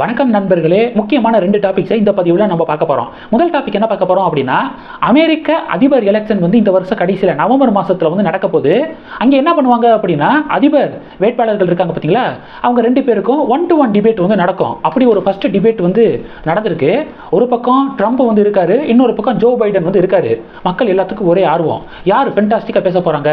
வணக்கம் நண்பர்களே முக்கியமான ரெண்டு டாபிக்ஸை இந்த பதிவில் நம்ம பார்க்க போகிறோம் முதல் டாபிக் என்ன பார்க்க போகிறோம் அப்படின்னா அமெரிக்க அதிபர் எலெக்ஷன் வந்து இந்த வருஷம் கடைசியில் நவம்பர் மாதத்தில் வந்து நடக்க போகுது. அங்கே என்ன பண்ணுவாங்க அப்படின்னா அதிபர் வேட்பாளர்கள் இருக்காங்க பார்த்தீங்களா? அவங்க ரெண்டு பேருக்கும் ஒன் டு ஒன் டிபேட் வந்து நடக்கும். அப்படி ஒரு ஃபர்ஸ்ட் டிபேட் வந்து நடந்திருக்கு. ஒரு பக்கம் ட்ரம்ப் வந்து இருக்காரு இன்னொரு பக்கம் ஜோ பைடன் வந்து இருக்காரு. மக்கள் எல்லாத்துக்கும் ஒரே ஆர்வம். யார் ஃபென்டாஸ்டிக்காக பேச போகிறாங்க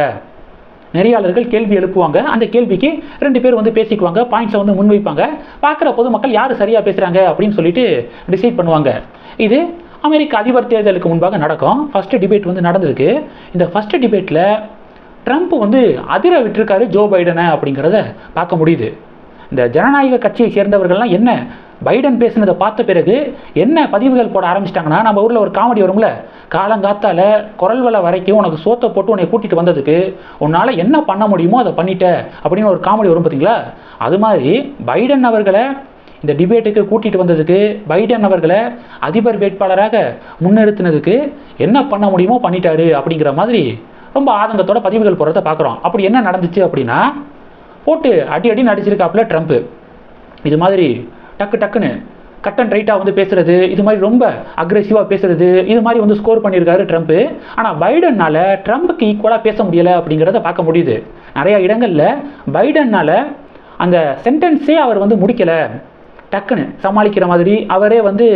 நெறியாளர்கள் கேள்வி எழுப்புவாங்க. அந்த கேள்விக்கு ரெண்டு பேர் வந்து பேசிக்குவாங்க. பாயிண்ட்ஸை வந்து முன்வைப்பாங்க. பார்க்குற பொதுமக்கள் யார் சரியாக பேசுகிறாங்க அப்படின்னு சொல்லிட்டு டிசைட் பண்ணுவாங்க. இது அமெரிக்க அதிபர் தேர்தலுக்கு முன்பாக நடக்கும். ஃபஸ்ட்டு டிபேட் வந்து நடந்திருக்கு. இந்த ஃபஸ்ட்டு டிபேட்டில் ட்ரம்ப் வந்து அதிர விட்டுருக்காரு ஜோ பைடனை அப்படிங்கிறத பார்க்க முடியுது. இந்த ஜனநாயக கட்சியை சேர்ந்தவர்கள்லாம் என்ன பைடன் பேசுனதை பார்த்த பிறகு என்ன பதிவுகள் போட ஆரம்பிச்சிட்டாங்கன்னா நம்ம ஊரில் ஒரு காமெடி வரும்ல. காலங்காத்தால குரல் வலை வரைக்கும் உனக்கு சோத்தை போட்டு உன்னை கூட்டிகிட்டு வந்ததுக்கு உன்னால் என்ன பண்ண முடியுமோ அதை பண்ணிட்ட அப்படின்னு ஒரு காமெடி வரும் பார்த்தீங்களா அது மாதிரி பைடன் அவர்களை இந்த டிபேட்டுக்கு கூட்டிகிட்டு வந்ததுக்கு பைடன் அவர்களை அதிபர் வேட்பாளராக முன்னிறுத்தினதுக்கு என்ன பண்ண முடியுமோ பண்ணிட்டாரு அப்படிங்கிற மாதிரி ரொம்ப ஆதங்கத்தோட பதிவுகள் போகிறத பார்க்குறோம் அப்படி என்ன நடந்துச்சு அப்படின்னா போட்டு அடி அடி நடிச்சிருக்காப்புல ட்ரம்ப்பு இது மாதிரி டக்கு டக்குன்னு கட் அண்ட் ரைட்டாக வந்து பேசுறது இது மாதிரி ரொம்ப அக்ரெசிவாக பேசுறது இது மாதிரி வந்து ஸ்கோர் பண்ணியிருக்காரு ட்ரம்ப்பு ஆனால் பைடனால் ட்ரம்ப்புக்கு ஈக்குவலாக பேச முடியலை அப்படிங்கிறத பார்க்க முடியுது. நிறையா இடங்களில் பைடன்னால் அந்த சென்டென்ஸே அவர் வந்து முடிக்கலை. டக்குன்னு சமாளிக்கிற மாதிரி அவரே வந்து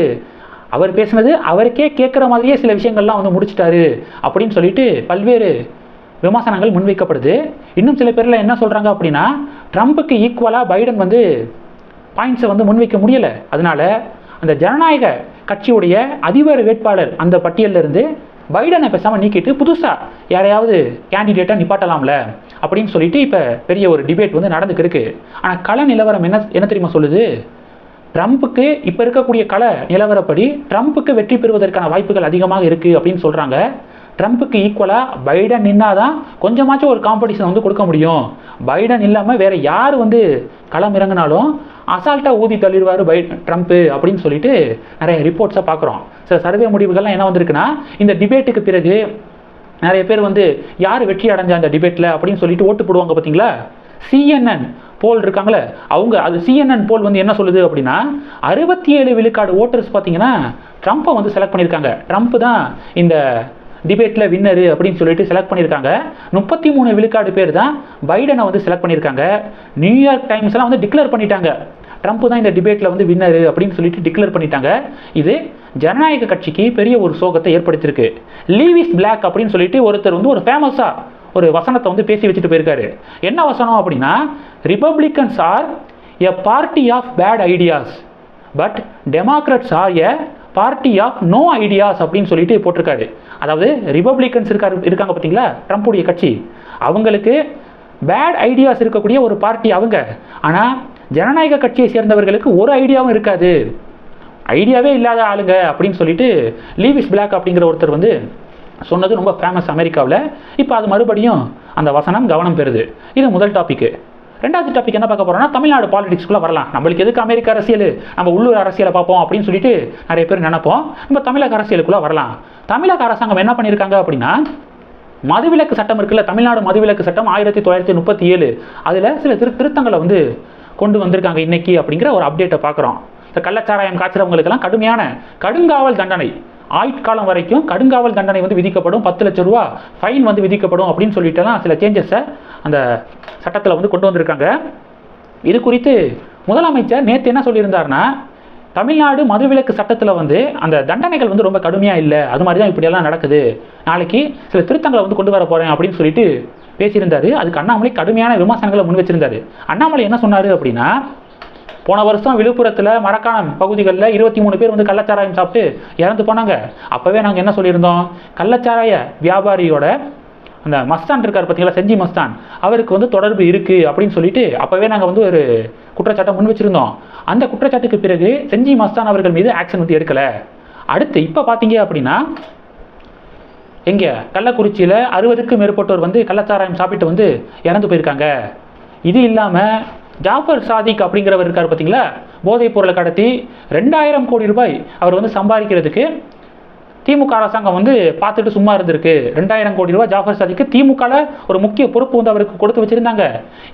அவர் பேசினது அவருக்கே கேட்குற மாதிரியே சில விஷயங்கள்லாம் வந்து முடிச்சிட்டாரு அப்படின்னு சொல்லிட்டு பல்வேறு விமர்சனங்கள் முன்வைக்கப்படுது. இன்னும் சில பேரில் என்ன சொல்கிறாங்க அப்படின்னா ட்ரம்ப்புக்கு ஈக்குவலாக பைடன் வந்து பாயிண்ட்ஸை வந்து முன்வைக்க முடியலை. அதனால் அந்த ஜனநாயக கட்சியுடைய அதிபர் வேட்பாளர் அந்த பட்டியலில் இருந்து பைடனை பேசாமல் நீக்கிட்டு புதுசாக யாரையாவது கேண்டிடேட்டாக நிப்பாட்டலாம்ல அப்படின்னு சொல்லிட்டு இப்போ பெரிய ஒரு டிபேட் வந்து நடந்துக்கு இருக்கு. ஆனால் கள நிலவரம் என்ன என்ன தெரியுமா சொல்லுது? ட்ரம்ப்புக்கு இப்போ இருக்கக்கூடிய கள நிலவரப்படி ட்ரம்ப்புக்கு வெற்றி பெறுவதற்கான வாய்ப்புகள் அதிகமாக இருக்குது அப்படின்னு சொல்கிறாங்க ட்ரம்ப்புக்கு ஈக்குவலாக பைடன் நின்னாதான் கொஞ்சமாச்சும் ஒரு காம்படிஷன் வந்து கொடுக்க முடியும். பைடன் இல்லாமல் வேறு யார் வந்து களம் இறங்கினாலும் அசால்ட்டாக ஊதி தள்ளிடுவார் பை ட்ரம்ப்பு அப்படின்னு சொல்லிட்டு நிறைய ரிப்போர்ட்ஸாக பார்க்குறோம். சில சர்வே முடிவுகள்லாம் என்ன வந்திருக்குன்னா இந்த டிபேட்டுக்கு பிறகு நிறைய பேர் வந்து யார் வெற்றி அடைஞ்சா இந்த டிபேட்டில் அப்படின்னு சொல்லிட்டு ஓட்டு போடுவாங்க பார்த்தீங்களா? சிஎன்என் போல் இருக்காங்களே அவங்க அது சிஎன்என் போல் வந்து என்ன சொல்லுது அப்படின்னா அறுபத்தி ஏழு விழுக்காடு ஓட்டர்ஸ் பார்த்தீங்கன்னா ட்ரம்ப்பை வந்து செலக்ட் பண்ணியிருக்காங்க. ட்ரம்ப் தான் இந்த டிபேட்டில் வின்னரு அப்படின்னு சொல்லிட்டு செலக்ட் பண்ணியிருக்காங்க. முப்பத்தி மூணு விழுக்காடு பேர் தான் பைடனை வந்து செலக்ட் பண்ணியிருக்காங்க. நியூயார்க் டைம்ஸ்லாம் வந்து டிக்ளேர் பண்ணிட்டாங்க. ட்ரம்ப் தான் இந்த டிபேட்டில் வந்து வின்னர் அப்படின்னு சொல்லிட்டு டிக்ளேர் பண்ணிட்டாங்க. இது ஜனநாயக கட்சிக்கு பெரிய ஒரு சோகத்தை ஏற்படுத்தியிருக்கு. லீவிஸ் பிளாக் அப்படின்னு சொல்லிட்டு ஒருத்தர் வந்து ஒரு ஃபேமஸாக ஒரு வசனத்தை வந்து பேசி வச்சுட்டு போயிருக்காரு. என்ன வசனம் அப்படின்னா republicans are a party of bad ideas but democrats are a party of no ideas அப்படின்னு சொல்லிட்டு போட்டிருக்காரு. அதாவது ரிபப்ளிகன்ஸ் இருக்காரு இருக்காங்க பார்த்தீங்களா? ட்ரம்ப்புடைய கட்சி. அவங்களுக்கு பேட் ஐடியாஸ் இருக்கக்கூடிய ஒரு பார்ட்டி அவங்க. ஆனால் ஜனநாயக கட்சியை சேர்ந்தவர்களுக்கு ஒரு ஐடியாவும் இருக்காது. ஐடியாவே இல்லாத ஆளுங்க அப்படின்னு சொல்லிட்டு லீவிஸ் பிளாக் அப்படிங்கிற ஒருத்தர் வந்து சொன்னது ரொம்ப ஃபேமஸ் அமெரிக்காவில். இப்போ அது மறுபடியும் அந்த வசனம் கவனம் பெறுது. இது முதல் டாபிக்கு ரெண்டாவது டாபிக் என்ன பார்க்க போகிறோம்னா தமிழ்நாடு பாலிடிக்ஸ்குள்ளே வரலாம். நம்மளுக்கு எதுக்கு அமெரிக்க அரசியல்? நம்ம உள்ளூர் அரசியலை பார்ப்போம் அப்படின்னு சொல்லிட்டு நிறைய பேர் நினைப்போம். நம்ம தமிழக அரசியலுக்குள்ளே வரலாம். தமிழக அரசாங்கம் என்ன பண்ணியிருக்காங்க அப்படின்னா மதுவிலக்கு சட்டம் இருக்குல்ல தமிழ்நாடு மதுவிலக்கு சட்டம் ஆயிரத்தி தொள்ளாயிரத்தி முப்பத்தி ஏழு. அதில் சில திரு திருத்தங்களை வந்து கொண்டு வந்திருக்காங்க இன்னைக்கு அப்படிங்கிற ஒரு அப்டேட்டை பார்க்குறோம். இந்த கள்ளச்சாராயம் காய்ச்சறவங்களுக்கெல்லாம் கடுமையான கடுங்காவல் தண்டனை. ஆயுட்காலம் வரைக்கும் கடுங்காவல் தண்டனை வந்து விதிக்கப்படும். பத்து லட்ச ரூபா ஃபைன் வந்து விதிக்கப்படும் அப்படின்னு சொல்லிட்டுலாம் சில சேஞ்சஸை அந்த சட்டத்தில் வந்து கொண்டு வந்திருக்காங்க. இது குறித்து முதலமைச்சர் நேற்று என்ன சொல்லியிருந்தாருன்னா தமிழ்நாடு மதுவிலக்கு சட்டத்தில் வந்து அந்த தண்டனைகள் வந்து ரொம்ப கடுமையாக இல்லை. அது மாதிரி தான் இப்படியெல்லாம் நடக்குது. நாளைக்கு சில திருத்தங்களை வந்து கொண்டு வர போகிறேன் அப்படின்னு சொல்லிட்டு பேசியிருந்தாரு. அதுக்கு அண்ணாமலை கடுமையான விமர்சனங்களை முன் வச்சிருந்தாரு. அண்ணாமலை என்ன சொன்னார் அப்படின்னா போன வருஷம் விழுப்புரத்தில் மரக்காணம் பகுதிகளில் இருபத்தி மூணு பேர் வந்து கள்ளச்சாராயம் சாப்பிட்டு இறந்து போனாங்க. அப்போவே நாங்கள் என்ன சொல்லியிருந்தோம்? கள்ளச்சாராய வியாபாரியோட அந்த மஸ்தான் இருக்கார் பார்த்தீங்களா செஞ்சி மஸ்தான் அவருக்கு வந்து தொடர்பு இருக்குது அப்படின்னு சொல்லிட்டு அப்போவே நாங்கள் வந்து ஒரு குற்றச்சாட்டை முன் வச்சுருந்தோம். அந்த குற்றச்சாட்டுக்கு பிறகு செஞ்சி மஸ்தான் அவர்கள் மீது ஆக்ஷன் வந்து எடுக்கலை. அடுத்து இப்போ பார்த்தீங்க அப்படின்னா எங்கே? கள்ளக்குறிச்சியில் அறுபதுக்கும் மேற்பட்டோர் வந்து கள்ளச்சாராயம் சாப்பிட்டு வந்து இறந்து போயிருக்காங்க. இது இல்லாமல் ஜாஃபர் சாதிக் அப்படிங்கிறவர் இருக்கார் பார்த்தீங்களா போதைப் பொருளை கடத்தி ரெண்டாயிரம் கோடி ரூபாய் அவர் வந்து சம்பாதிக்கிறதுக்கு திமுக அரசாங்கம் வந்து பார்த்துட்டு சும்மா இருந்திருக்கு. ரெண்டாயிரம் கோடி ரூபாய் ஜாஃபர் சாதிக்கு திமுகவில் ஒரு முக்கிய பொறுப்பு வந்து அவருக்கு கொடுத்து வச்சிருந்தாங்க.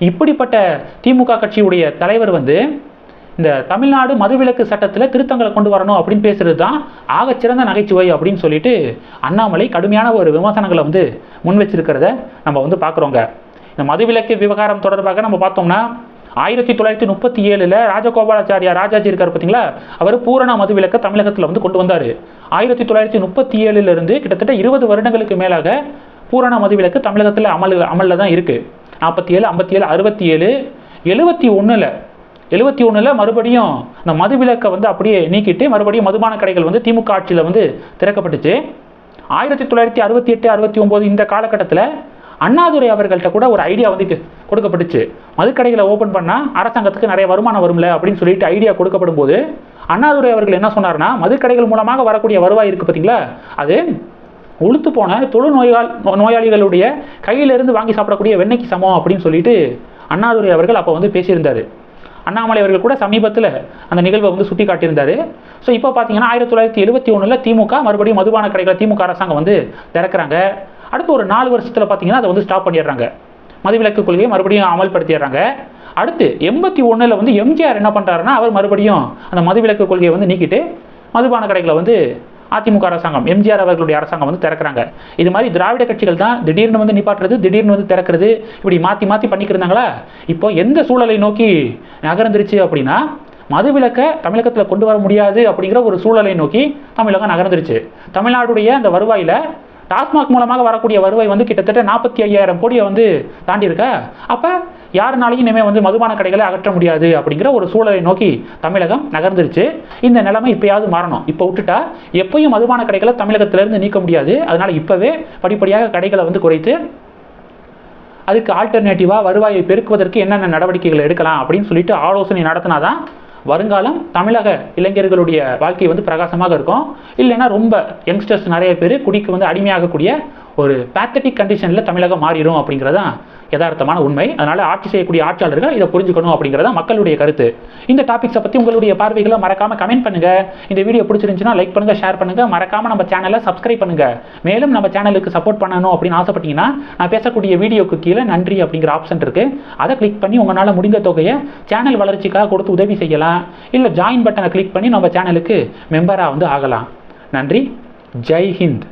இப்படிப்பட்ட திமுக கட்சியுடைய தலைவர் வந்து இந்த தமிழ்நாடு மதுவிலக்கு சட்டத்தில் திருத்தங்களை கொண்டு வரணும் அப்படின்னு பேசுறது தான் ஆகச்சிறந்த நகைச்சுவை அப்படின்னு சொல்லிட்டு அண்ணாமலை கடுமையான ஒரு விமர்சனங்களை வந்து முன் வச்சிருக்கிறத நம்ம வந்து பார்க்குறோங்க. இந்த மதுவிலக்கு விவகாரம் தொடர்பாக நம்ம பார்த்தோம்னா ஆயிரத்தி தொள்ளாயிரத்தி முப்பத்தி ஏழில் ராஜகோபாலாச்சாரியா ராஜாஜி இருக்கார் பார்த்தீங்களா? அவர் பூரண மதுவிலக்கை தமிழகத்தில் வந்து கொண்டு வந்தார். ஆயிரத்தி தொள்ளாயிரத்தி முப்பத்தி ஏழுலேருந்து கிட்டத்தட்ட இருபது வருடங்களுக்கு மேலாக பூரண மதுவிலக்கு தமிழகத்தில் அமல் அமலில் தான் இருக்குது நாற்பத்தி ஏழு ஐம்பத்தி ஏழு அறுபத்தி ஏழு எழுபத்தி ஒன்றில் எழுபத்தி ஒன்றில் மறுபடியும் இந்த மதுவிலக்கை வந்து அப்படியே நீக்கிட்டு மறுபடியும் மதுபான கடைகள் வந்து திமுக ஆட்சியில் வந்து திறக்கப்பட்டுச்சு. ஆயிரத்தி தொள்ளாயிரத்தி அறுபத்தி எட்டு அறுபத்தி ஒம்பது இந்த காலகட்டத்தில் அண்ணாதுரை அவர்கள்ட்ட கூட ஒரு ஐடியா வந்து கொடுக்கப்பட்டுச்சு. மதுக்கடைகளை ஓப்பன் பண்ணால் அரசாங்கத்துக்கு நிறைய வருமானம் வரும்ல அப்படின்னு சொல்லிட்டு ஐடியா கொடுக்கப்படும் போது அண்ணாதுரை அவர்கள் என்ன சொன்னார்னா மதுக்கடைகள் மூலமாக வரக்கூடிய வருவாய் இருக்குது பார்த்தீங்களா? அது உளுத்து போன தொழு நோயால் நோயாளிகளுடைய கையிலிருந்து வாங்கி சாப்பிடக்கூடிய வெண்ணெய்க்கு சமம் அப்படின்னு சொல்லிட்டு அண்ணாதுரை அவர்கள் அப்போ வந்து பேசியிருந்தார். அண்ணாமலை அவர்கள் கூட சமீபத்தில் அந்த நிகழ்வை வந்து சுட்டி காட்டியிருந்தாரு. ஸோ இப்போ பார்த்தீங்கன்னா ஆயிரத்தி தொள்ளாயிரத்தி எழுபத்தி ஒன்றில் திமுக மறுபடியும் மதுபான கடைகளை திமுக அரசாங்கம் வந்து திறக்கிறாங்க. அடுத்து ஒரு நாலு வருஷத்தில் பார்த்தீங்கன்னா அதை வந்து ஸ்டாப் பண்ணிடுறாங்க. மதுவிலக்கு கொள்கையை மறுபடியும் அமல்படுத்திடுறாங்க. அடுத்து எண்பத்தி ஒன்றில் வந்து எம்ஜிஆர் என்ன பண்ணுறாருன்னா அவர் மறுபடியும் அந்த மதுவிலக்கு கொள்கையை வந்து நீக்கிட்டு மதுபான கடைகளை வந்து அதிமுக அரசாங்கம் எம்ஜிஆர் அவர்களுடைய அரசாங்கம் வந்து திறக்கிறாங்க. இது மாதிரி திராவிட கட்சிகள் தான் திடீர்னு வந்து நிப்பாட்டுறது திடீர்னு வந்து திறக்கிறது இப்படி மாற்றி மாற்றி பண்ணிக்கிருந்தாங்களா இப்போ எந்த சூழலை நோக்கி நகர்ந்துருச்சு அப்படின்னா மதுவிலக்கை தமிழகத்தில் கொண்டு வர முடியாது அப்படிங்கிற ஒரு சூழலை நோக்கி தமிழகம் நகர்ந்துருச்சு. தமிழ்நாடுடைய அந்த வருவாயில் டாஸ்மாக் மூலமாக வரக்கூடிய வருவாய் வந்து கிட்டத்தட்ட நாற்பத்தி ஐயாயிரம் கோடியை வந்து தாண்டி அப்போ யாருனாலையும் இனிமேல் வந்து மதுபான கடைகளை அகற்ற முடியாது அப்படிங்கிற ஒரு சூழலை நோக்கி தமிழகம் நகர்ந்துருச்சு. இந்த நிலைமை இப்பயாவது மாறணும். இப்போ விட்டுட்டா எப்பயும் மதுபான கடைகளை தமிழகத்திலிருந்து நீக்க முடியாது. அதனால இப்போவே படிப்படியாக கடைகளை வந்து குறைத்து அதுக்கு ஆல்டர்னேட்டிவாக வருவாயை பெருக்குவதற்கு என்னென்ன நடவடிக்கைகள் எடுக்கலாம் அப்படின்னு சொல்லிட்டு ஆலோசனை நடத்தினாதான் வருங்காலம் தமிழக இளைஞர்களுடைய வாழ்க்கை வந்து பிரகாசமாக இருக்கும். இல்லைன்னா ரொம்ப யங்ஸ்டர்ஸ் நிறைய பேர் குடிக்கு வந்து அடிமையாகக்கூடிய ஒரு பேத்தட்டிக் கண்டிஷனில் தமிழகம் மாறிடும் அப்படிங்கிறதான் யதார்த்தமான உண்மை. அதனால் ஆட்சி செய்யக்கூடிய ஆட்சியாளர்கள் இதை புரிஞ்சுக்கணும் அப்படிங்கிறதா மக்களுடைய கருத்து. இந்த டாபிக்ஸை பற்றி உங்களுடைய பார்வைகளை மறக்காமல் கமெண்ட் பண்ணுங்கள் இந்த வீடியோ பிடிச்சிருந்துச்சுன்னா லைக் பண்ணுங்கள் ஷேர் பண்ணுங்கள் மறக்காமல் நம்ம சேனலை சப்ஸ்கிரைப் பண்ணுங்கள் மேலும் நம்ம சேனலுக்கு சப்போர்ட் பண்ணணும் அப்படின்னு ஆசைப்பட்டீங்கன்னா நான் பேசக்கூடிய வீடியோக்கு கீழே நன்றி அப்படிங்கிற ஆப்ஷன் இருக்குது அதை கிளிக் பண்ணி உங்களால் முடிந்த தொகையை சேனல் வளர்ச்சிக்காக கொடுத்து உதவி செய்யலாம். இல்லை ஜாயின் பட்டனை கிளிக் பண்ணி நம்ம சேனலுக்கு மெம்பராக வந்து ஆகலாம். நன்றி. ஜெய் ஹிந்த்.